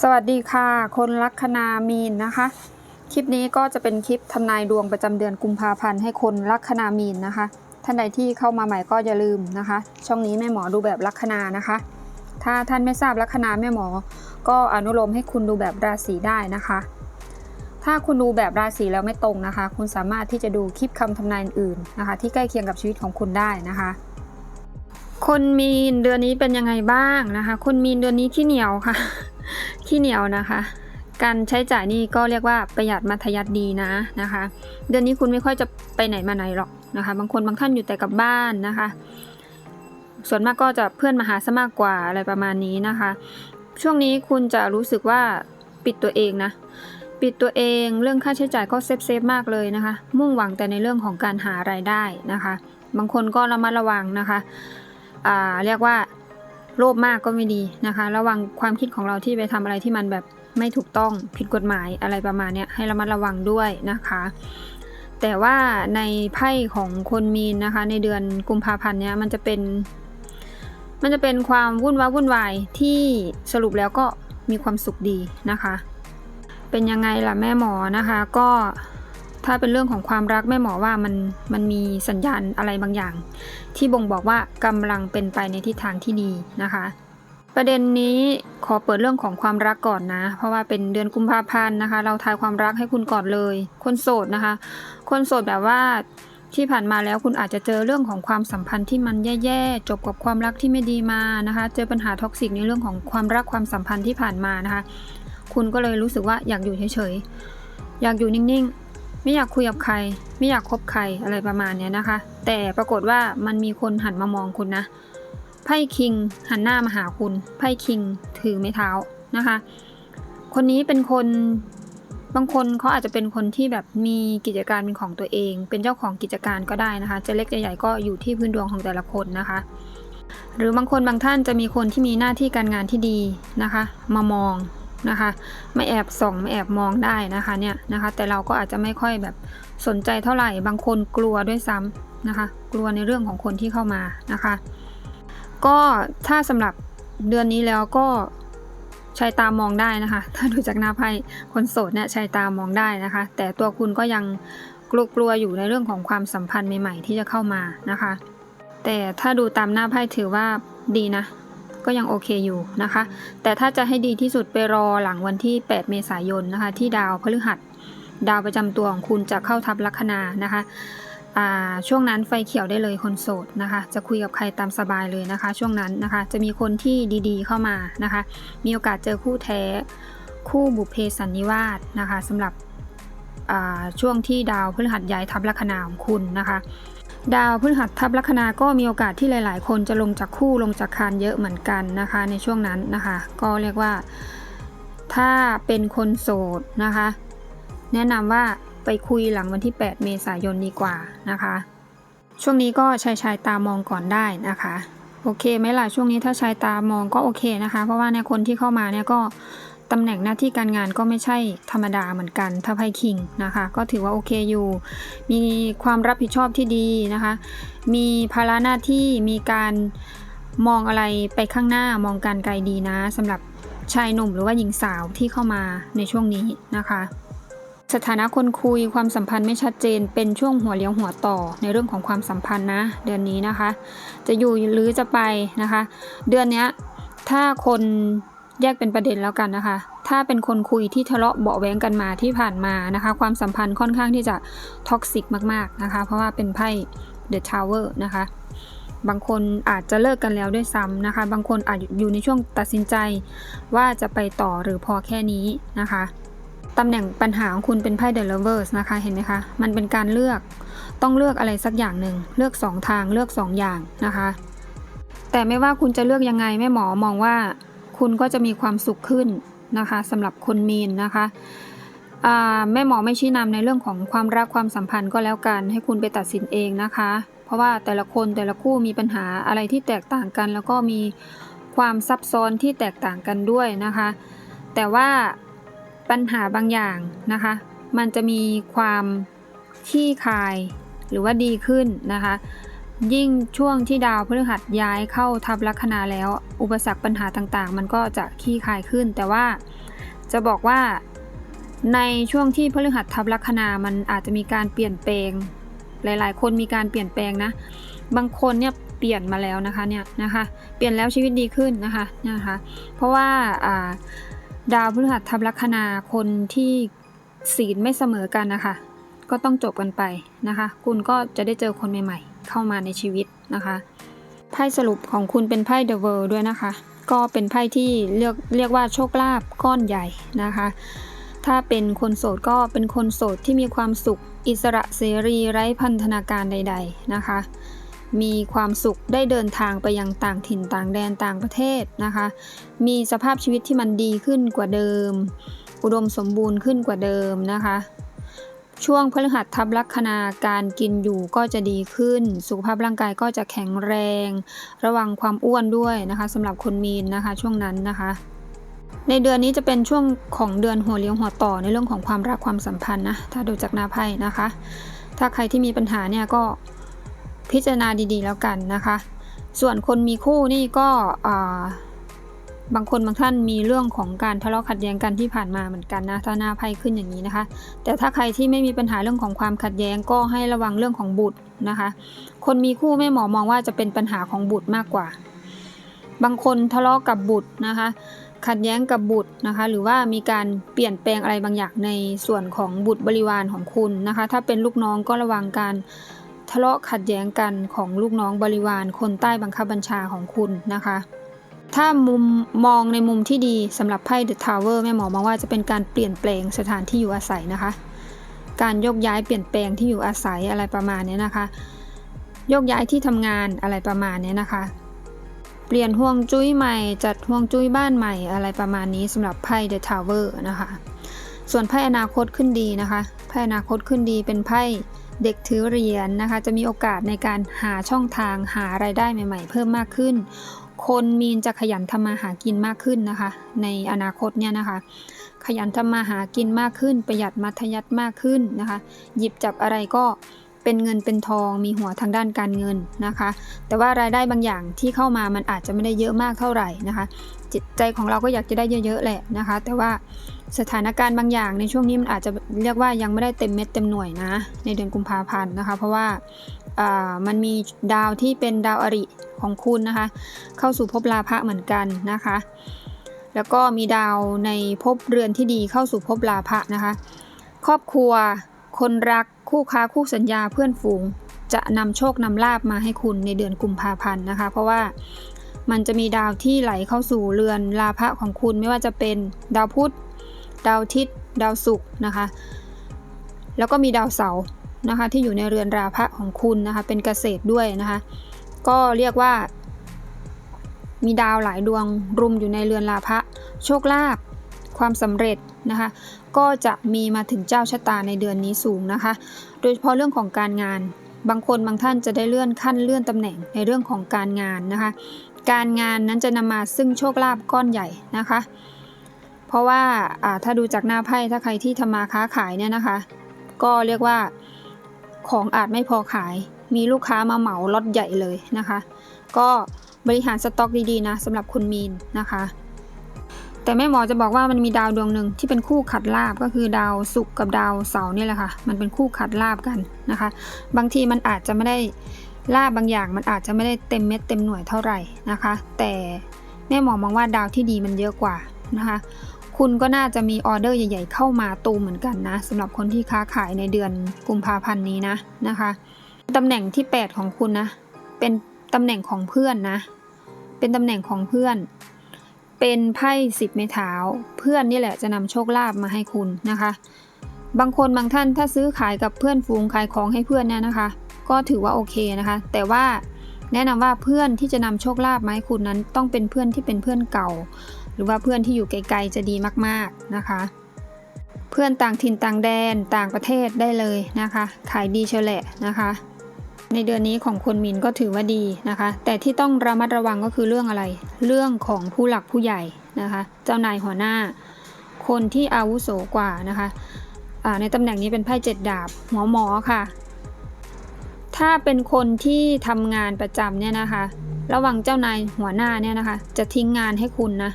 สวัสดีค่ะ คนลัคนามีนนะคะ คลิปนี้ก็จะเป็นคลิปทำนายดวงประจำเดือนกุมภาพันธ์ให้คนลัคนามีนนะคะ ท่านใดที่เข้ามาใหม่ก็อย่าลืมนะคะ ช่องนี้แม่หมอดูแบบลัคนานะคะ ถ้าท่านไม่ทราบลัคนาแม่หมอ ก็อนุโลมให้คุณดูแบบราศีได้นะคะ ถ้าคุณดูแบบราศีแล้วไม่ตรงนะคะ คุณสามารถที่จะดูคลิปคำทำนายอื่นๆนะคะ ที่ใกล้เคียงกับชีวิตของคุณได้นะคะคนมีนเดือนนี้เป็นยังไงบ้างนะคะ คนมีนเดือนนี้ขี้เหนียวค่ะ ขี้เหนียวนะคะ การใช้จ่ายนี่ก็เรียกว่าประหยัดมัธยัติดีนะนะคะ เดือนนี้คุณไม่ค่อยจะไปไหนมาไหนหรอกนะคะ บางคนบางท่านอยู่แต่กับบ้านนะคะ ส่วนมากก็จะเพื่อนมาหาซะมากกว่าอะไรประมาณนี้นะคะ ช่วงนี้คุณจะรู้สึกว่าปิดตัวเองนะ ปิดตัวเองเรื่องค่าใช้จ่ายก็เซฟเซฟมากเลยนะคะ มุ่งหวังแต่ในเรื่องของการหารายได้นะคะ บางคนก็ระมัดระวังนะคะอ่าเรียกว่าโลภมากก็ไม่ดีนะคะ ระวังความคิดของเราที่ไปทำอะไรที่มันแบบไม่ถูกต้องผิดกฎหมายอะไรประมาณนี้ให้ระมัดระวังด้วยนะคะ แต่ว่าในไพ่ของคนมีนนะคะ ในเดือนกุมภาพันธ์เนี้ยมันจะเป็น มันจะเป็นความวุ่นวายวุ่นวายที่สรุปแล้วก็มีความสุขดีนะคะ เป็นยังไงล่ะแม่หมอนะคะ ก็ถ้าเป็นเรื่องของความรักแม่หมอว่ามันมันมีสัญญาณอะไรบางอย่าง ที่บ่งบอกว่ากำลังเป็นไปในทิศทางที่ดีนะคะ ประเด็นนี้ขอเปิดเรื่องของความรักก่อนนะ เพราะว่าเป็นเดือนกุมภาพันธ์นะคะ เราทายความรักให้คุณก่อนเลย คนโสดนะคะ คนโสดแบบว่าที่ผ่านมาแล้วคุณอาจจะเจอเรื่องของความสัมพันธ์ที่มันแย่ๆ จบกับความรักที่ไม่ดีมานะคะ เจอปัญหาท็อกซิกในเรื่องของความรักความสัมพันธ์ที่ผ่านมานะคะ คุณก็เลยรู้สึกว่าอยากอยู่เฉยๆ อยากอยู่นิ่งๆ ไม่อยากคุยกับใคร ไม่อยากคบใครอะไรประมาณนี้นะคะ แต่ปรากฏว่ามันมีคนหันมามองคุณนะ ไพ่คิงหันหน้ามาหาคุณ ไพ่คิงถือไม้เท้านะคะ คนนี้เป็นคนบางคนเขาอาจจะเป็นคนที่แบบมีกิจการเป็นของตัวเอง เป็นเจ้าของกิจการก็ได้นะคะ จะเล็กจะใหญ่ก็อยู่ที่พื้นดวงของแต่ละคนนะคะ หรือบางคนบางท่านจะมีคนที่มีหน้าที่การงานที่ดีนะคะ มามอง นะคะไม่แอบส่องไม่แอบมองได้นะคะเนี่ยนะคะ แต่เราก็อาจจะไม่ค่อยแบบสนใจเท่าไหร่บางคนกลัวด้วยซ้ำนะคะ กลัวในเรื่องของคนที่เข้ามานะคะ ก็ถ้าสำหรับเดือนนี้แล้วก็ใช้ตามองได้นะคะ ถ้าดูจากหน้าไพ่คนโสดเนี่ยใช้ตามองได้นะคะ แต่ตัวคุณก็ยังกลัวๆอยู่ในเรื่องของความสัมพันธ์ใหม่ๆ ที่จะเข้ามานะคะ แต่ถ้าดูตามหน้าไพ่ถือว่าดีนะ ก็ยังโอเคอยู่นะคะ แต่ถ้าจะให้ดีที่สุดไปรอหลังวันที่ 8 เมษายนนะคะ ที่ดาวพฤหัส ดาวประจำตัวของคุณจะเข้าทับลัคนานะคะช่วงนั้นไฟเขียวได้เลยคนโสดนะคะ จะคุยกับใครตามสบายเลยนะคะ ช่วงนั้นนะคะ จะมีคนที่ดีๆ เข้ามานะคะ มีโอกาสเจอคู่แท้ คู่บุพเพสันนิวาสนะคะสำหรับช่วงที่ดาวพฤหัสย้ายทับลัคนาของคุณนะคะ ดาวพฤหัสทับลัคนาก็มีโอกาสที่หลาย ๆ คนจะลงจากคู่ลงจากคานเยอะเหมือนกันนะคะ ในช่วงนั้นนะคะ ก็เรียกว่า ถ้าเป็นคนโสดนะคะ แนะนำว่าไปคุยหลังวันที่ 8 เมษายนดีกว่านะคะ ช่วงนี้ก็ชายชายตามองก่อนได้นะคะ โอเคไหมล่ะช่วงนี้ถ้าชายตามองก็โอเคนะคะ เพราะว่าเนี่ยคนที่เข้ามาเนี่ยก็ ตำแหน่งหน้าที่การงานก็ไม่ใช่ธรรมดาเหมือนกันถ้าไพ่คิงนะคะ ก็ถือว่าโอเคอยู่ มีความรับผิดชอบที่ดีนะคะ มีภาระหน้าที่มีการมองอะไรไปข้างหน้ามองการไกลดีนะสำหรับชายหนุ่มหรือว่าหญิงสาวที่เข้ามาในช่วงนี้นะคะ สถานะคนคุยความสัมพันธ์ไม่ชัดเจน เป็นช่วงหัวเลี้ยวหัวต่อในเรื่องของความสัมพันธ์นะ เดือนนี้นะคะ จะอยู่หรือจะไปนะคะ เดือนนี้ถ้าคน แยกเป็นประเด็นแล้วกันนะคะ ถ้าเป็นคนคุยที่ทะเลาะเบาแวงกันมาที่ผ่านมานะคะ ความสัมพันธ์ค่อนข้างที่จะท็อกซิกมากๆนะคะ เพราะว่าเป็นไพ่ The Tower นะคะ บางคนอาจจะเลิกกันแล้วด้วยซ้ำนะคะ บางคนอาจอยู่ในช่วงตัดสินใจ ว่าจะไปต่อหรือพอแค่นี้นะคะตำแหน่งปัญหาของคุณเป็นไพ่ The Lovers นะคะ เห็นไหมคะ มันเป็นการเลือก ต้องเลือกอะไรสักอย่างหนึ่ง เลือก 2 ทาง เลือก 2 อย่างนะคะ แต่ไม่ว่าคุณจะเลือกยังไงแม่หมอมองว่า คุณก็จะมีความสุขขึ้นนะคะสำหรับคนมีนนะคะแม่หมอไม่ชี้นำในเรื่องของความรักความสัมพันธ์ก็แล้วกัน ให้คุณไปตัดสินเองนะคะ เพราะว่าแต่ละคนแต่ละคู่มีปัญหาอะไรที่แตกต่างกัน แล้วก็มีความซับซ้อนที่แตกต่างกันด้วยนะคะ แต่ว่าปัญหาบางอย่างนะคะ มันจะมีความขี้คายหรือว่าดีขึ้นนะคะ ยิ่งช่วงที่ดาวพฤหัสย้ายเข้าทับลัคนาแล้ว อุปสรรคปัญหาต่างๆ มันก็จะคลี่คลายขึ้น แต่ว่าจะบอกว่าในช่วงที่พฤหัสทับลัคนามันอาจจะมีการเปลี่ยนแปลง หลายๆ คนมีการเปลี่ยนแปลงนะ บางคนเนี่ยเปลี่ยนมาแล้วนะคะเนี่ยนะคะเปลี่ยนแล้วชีวิตดีขึ้นนะคะนะคะ เพราะว่าดาวพฤหัสทับลัคนาคนที่ศีลไม่เสมอกันนะคะ ก็ต้องจบกันไปนะคะ คุณก็จะได้เจอคนใหม่ ๆ เข้ามาในชีวิตนะคะไพ่สรุปของคุณเป็นไพ่ The World ด้วยนะคะ ก็เป็นไพ่ที่เรียกเรียกว่าโชคลาภก้อนใหญ่นะคะ ถ้าเป็นคนโสดก็เป็นคนโสดที่มีความสุขอิสระเสรีไร้พันธนาการใด ๆนะคะ มีความสุขได้เดินทางไปยังต่างถิ่นต่างแดนต่างประเทศนะคะ มีสภาพชีวิตที่มันดีขึ้นกว่าเดิม อุดมสมบูรณ์ขึ้นกว่าเดิมนะคะ ช่วงพฤหัสทับลัคนาการกินอยู่ก็จะดีขึ้น สุขภาพร่างกายก็จะแข็งแรง ระวังความอ้วนด้วยนะคะสำหรับคนมีนนะคะช่วงนั้นนะคะในเดือนนี้จะเป็นช่วงของเดือนหัวเลี้ยวหัวต่อในเรื่องของความรักความสัมพันธ์นะ ถ้าดูจากหน้าไพ่นะคะ ถ้าใครที่มีปัญหาเนี่ยก็พิจารณาดีๆแล้วกันนะคะ ส่วนคนมีคู่นี่ก็อ่า บางคนบางท่านมีเรื่องของการทะเลาะขัดแย้งกันที่ผ่านมาเหมือนกันนะถ้าหน้าไพ่ขึ้นอย่างนี้นะคะ แต่ถ้าใครที่ไม่มีปัญหาเรื่องของความขัดแย้งก็ให้ระวังเรื่องของบุตรนะคะ คนมีคู่แม่หมอมองว่าจะเป็นปัญหาของบุตรมากกว่า บางคนทะเลาะกับบุตรนะคะ ขัดแย้งกับบุตรนะคะ หรือว่ามีการเปลี่ยนแปลงอะไรบางอย่างในส่วนของบุตรบริวารของคุณนะคะ ถ้าเป็นลูกน้องก็ระวังการทะเลาะขัดแย้งกันของลูกน้องบริวารคนใต้บังคับบัญชาของคุณนะคะ ถ้ามุมมองในมุมที่ดีสำหรับไพ่ The Tower แม่หมอมองว่าจะเป็นการเปลี่ยนแปลงสถานที่อยู่อาศัยนะคะ การยกย้ายเปลี่ยนแปลงที่อยู่อาศัยอะไรประมาณนี้นะคะ ยกย้ายที่ทำงานอะไรประมาณนี้นะคะ เปลี่ยนห่วงจุ้ยใหม่จัดห่วงจุ้ยบ้านใหม่อะไรประมาณนี้สำหรับไพ่ The Tower นะคะ ส่วนไพ่อนาคตขึ้นดีนะคะ ไพ่อนาคตขึ้นดีเป็นไพ่เด็กถือเหรียญนะคะ จะมีโอกาสในการหาช่องทางหารายได้ใหม่ ๆ เพิ่มมากขึ้น คนมีนจะขยันทำมาหากินมากขึ้นนะคะ ในอนาคตเนี่ยนะคะ ขยันทำมาหากินมากขึ้น ประหยัดมัธยัติมากขึ้นนะคะ หยิบจับอะไรก็เป็นเงินเป็นทองมีหัวทางด้านการเงินนะคะ แต่ว่ารายได้บางอย่างที่เข้ามามันอาจจะไม่ได้เยอะมากเท่าไหร่นะคะ จิตใจของเราก็อยากจะได้เยอะๆแหละนะคะ แต่ว่า สถานการณ์บางอย่างในช่วงนี้มันอาจจะเรียกว่ายังไม่ได้เต็มเม็ดเต็มหน่วยนะ ในเดือนกุมภาพันธ์นะคะ เพราะว่ามันมีดาวที่เป็นดาวอริของคุณนะคะ เข้าสู่ภพลาภะเหมือนกันนะคะ แล้วก็มีดาวในภพเรือนที่ดีเข้าสู่ภพลาภะนะคะ ครอบครัว คนรักคู่ค้าคู่สัญญาเพื่อนฝูง จะนำโชคนำลาบมาให้คุณในเดือนกุมภาพันธ์นะคะ เพราะว่ามันจะมีดาวที่ไหลเข้าสู่เรือนลาภะของคุณไม่ว่าจะเป็นดาวพุธ ดาวทิตย์ดาวศุกร์นะคะ แล้วก็มีดาวเสาร์นะคะ ที่อยู่ในเรือนราภะของคุณนะคะ เป็นเกษตรด้วยนะคะ ก็เรียกว่า มีดาวหลายดวงรุมอยู่ในเรือนลาภะโชคลาภความสำเร็จนะคะ ก็จะมีมาถึงเจ้าชะตาในเดือนนี้สูงนะคะ โดยเฉพาะเรื่องของการงาน บางคนบางท่านจะได้เลื่อนขั้นเลื่อนตำแหน่งในเรื่องของการงานนะคะ การงานนั้นจะนำมาซึ่งโชคลาภก้อนใหญ่นะคะ เพราะว่าถ้าดูจากหน้าไพ่ถ้าใครที่ทำมาค้าขายเนี่ยนะคะ ก็เรียกว่าของอาจไม่พอขาย มีลูกค้ามาเหมาล็อตใหญ่เลยนะคะ ก็บริหารสต็อกดีๆนะสำหรับคุณมีนนะคะ แต่แม่หมอจะบอกว่ามันมีดาวดวงหนึ่งที่เป็นคู่ขัดลาบก็คือดาวศุกร์กับดาวเสาร์นี่แหละค่ะ มันเป็นคู่ขัดลาบกันนะคะ บางทีมันอาจจะไม่ได้ลาบบางอย่างมันอาจจะไม่ได้เต็มเม็ดเต็มหน่วยเท่าไหร่นะคะ แต่แม่หมอมองว่าดาวที่ดีมันเยอะกว่านะคะ คุณก็น่าจะมีออเดอร์ใหญ่ ๆ เข้ามาตูมเหมือนกันนะสำหรับคนที่ค้าขายในเดือนกุมภาพันธ์นี้นะนะคะตำแหน่งที่ 8 ของคุณนะ เป็นตำแหน่งของเพื่อนนะ เป็นตำแหน่งของเพื่อน เป็นไพ่สิบไม้เท้า เพื่อนนี่แหละจะนำโชคลาภมาให้คุณนะคะ บางคนบางท่านถ้าซื้อขายกับเพื่อนฝูงขายของให้เพื่อนเนี่ยนะคะ ก็ถือว่าโอเคนะคะ แต่ว่าแนะนำว่าเพื่อนที่จะนำโชคลาภมาให้คุณนั้น ต้องเป็นเพื่อนที่เป็นเพื่อนเก่า หรือว่าเพื่อนที่อยู่ไกลๆจะดีมากๆนะคะ เพื่อนต่างถิ่นต่างแดนต่างประเทศได้เลยนะคะ ขายดีเชยวแหละนะคะ ในเดือนนี้ของคนมินก็ถือว่าดีนะคะ แต่ที่ต้องระมัดระวังก็คือเรื่องอะไร เรื่องของผู้หลักผู้ใหญ่นะคะ เจ้านายหัวหน้า คนที่อาวุโสกว่านะคะในตำแหน่งนี้เป็นไพ่เจ็ดดาบหัวหมอค่ะถ้าเป็นคนที่ทำงานประจำเนี่ยนะคะ ระว่างเจ้านายหัวหน้าเนี่ยนะคะ จะทิ้งงานให้คุณนะ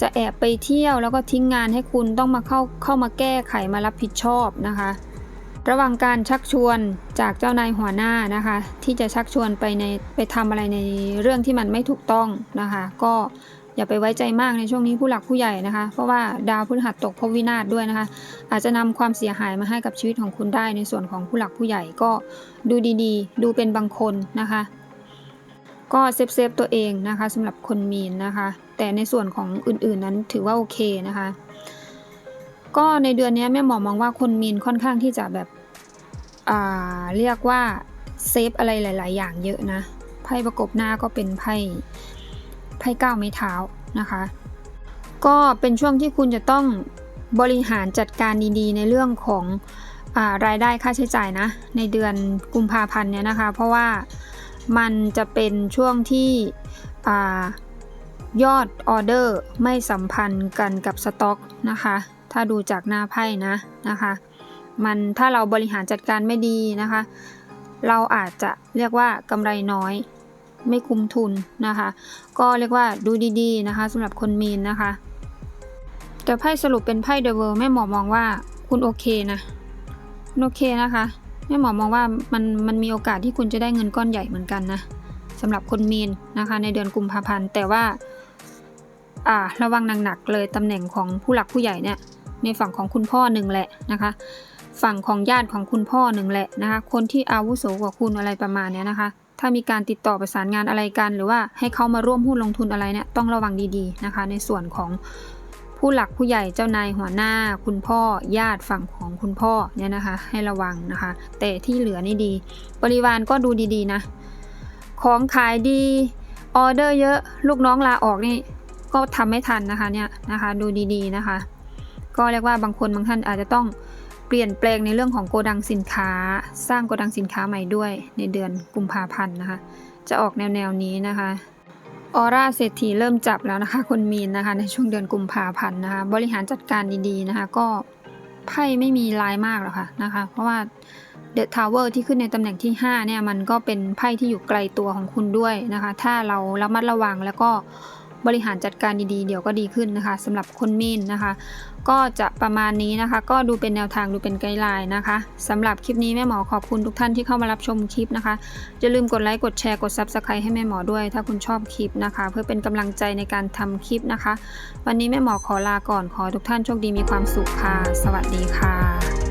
จะแอบไปเที่ยวแล้วก็ทิ้งงานให้คุณต้องมาเข้าเข้ามาแก้ไขมารับผิดชอบนะคะ ระหว่างการชักชวนจากเจ้านายหัวหน้านะคะ ที่จะชักชวนไปในไปทำอะไรในเรื่องที่มันไม่ถูกต้องนะคะ ก็อย่าไปไว้ใจมากในช่วงนี้ผู้หลักผู้ใหญ่นะคะ เพราะว่าดาวพฤหัสตกพวินาศด้วยนะคะ อาจจะนำความเสียหายมาให้กับชีวิตของคุณได้ในส่วนของผู้หลักผู้ใหญ่ก็ดูดีๆ ดูเป็นบางคนนะคะ ก็เซฟเซฟตัวเองนะคะสำหรับคนมีนนะคะ แต่ในส่วนของอื่นๆนั้นถือว่าโอเคนะคะ ก็ในเดือนนี้แม่หมอมองว่าคนมีนค่อนข้างที่จะแบบเรียกว่าเซฟอะไรหลาย ๆ อย่างเยอะนะไพ่ประกบหน้าก็เป็นไพ่ไพ่ก้าวไม้เท้านะคะ ก็เป็นช่วงที่คุณจะต้องบริหารจัดการดีๆ ในเรื่องของอารายได้ค่าใช้จ่ายนะ ในเดือนกุมภาพันธ์เนี่ยนะคะ เพราะว่า มันจะเป็นช่วงที่ยอดออเดอร์ไม่สัมพันธ์กันกับสต็อกนะคะ ถ้าดูจากหน้าไพ่นะนะคะ มันถ้าเราบริหารจัดการไม่ดีนะคะ เราอาจจะเรียกว่ากำไรน้อย ไม่คุ้มทุนนะคะ ก็เรียกว่าดูดีๆนะคะสำหรับคนมีนนะคะ แต่ไพ่สรุปเป็นไพ่เดอะเวิร์แม่หมอมองว่าคุณโอเคนะ โอเคนะคะ แม่หมอมองว่ามันมันมีโอกาสที่คุณจะได้เงินก้อนใหญ่เหมือนกันนะสำหรับคนมีนนะคะในเดือนกุมภาพันธ์แต่ว่าอ่าระวังหนักๆเลยตำแหน่งของผู้หลักผู้ใหญ่เนี่ยในฝั่งของคุณพ่อหนึ่งแหละนะคะ ฝั่งของญาติของคุณพ่อหนึ่งแหละนะคะคนที่อาวุโสกว่าคุณอะไรประมาณเนี้ยนะคะถ้ามีการติดต่อประสานงานอะไรกัน หรือว่าให้เขามาร่วมหุ้นลงทุนอะไรเนี่ยต้องระวังดีๆนะคะ ในส่วนของ ผู้หลักผู้ใหญ่เจ้านายหัวหน้า คุณพ่อญาติฝั่งของคุณพ่อเนี่ยนะคะ ให้ระวังนะคะ แต่ที่เหลือนี่ดี บริวารก็ดูดีๆนะ ของขายดีออเดอร์เยอะลูกน้องลาออกนี่ก็ทำไม่ทันนะคะเนี่ยนะคะ ดูดีๆนะคะ ก็เรียกว่าบางคนบางท่านอาจจะต้องเปลี่ยนแปลงในเรื่องของโกดังสินค้า สร้างโกดังสินค้าใหม่ด้วยในเดือนกุมภาพันธ์นะคะ จะออกแนวแนวนี้นะคะ ออร่าเศรษฐีเริ่มจับแล้วนะคะ คนมีนนะคะ ในช่วงเดือนกุมภาพันธ์นะคะ บริหารจัดการดีๆนะคะ ก็ไพ่ไม่มีลายมากหรอกค่ะนะคะ เพราะว่าเดอะทาวเวอร์ที่ขึ้นในตำแหน่งที่ 5 เนี่ย มันก็เป็นไพ่ที่อยู่ไกลตัวของคุณด้วยนะคะ ถ้าเราระมัดระวังแล้วก็ บริหารจัดการดีๆ เดี๋ยวก็ดีขึ้นนะคะสำหรับคนมีนนะคะ ก็จะประมาณนี้นะคะ ก็ดูเป็นแนวทางดูเป็นไกด์ไลน์นะคะสำหรับคลิปนี้แม่หมอขอบคุณทุกท่านที่เข้ามารับชมคลิปนะคะอย่าลืมกดไลค์กดแชร์กด Subscribe ให้แม่หมอด้วย ถ้าคุณชอบคลิปนะคะ เพื่อเป็นกำลังใจในการทำคลิปนะคะ วันนี้แม่หมอขอลาก่อนขอทุกท่านโชคดีมีความสุขค่ะ สวัสดีค่ะ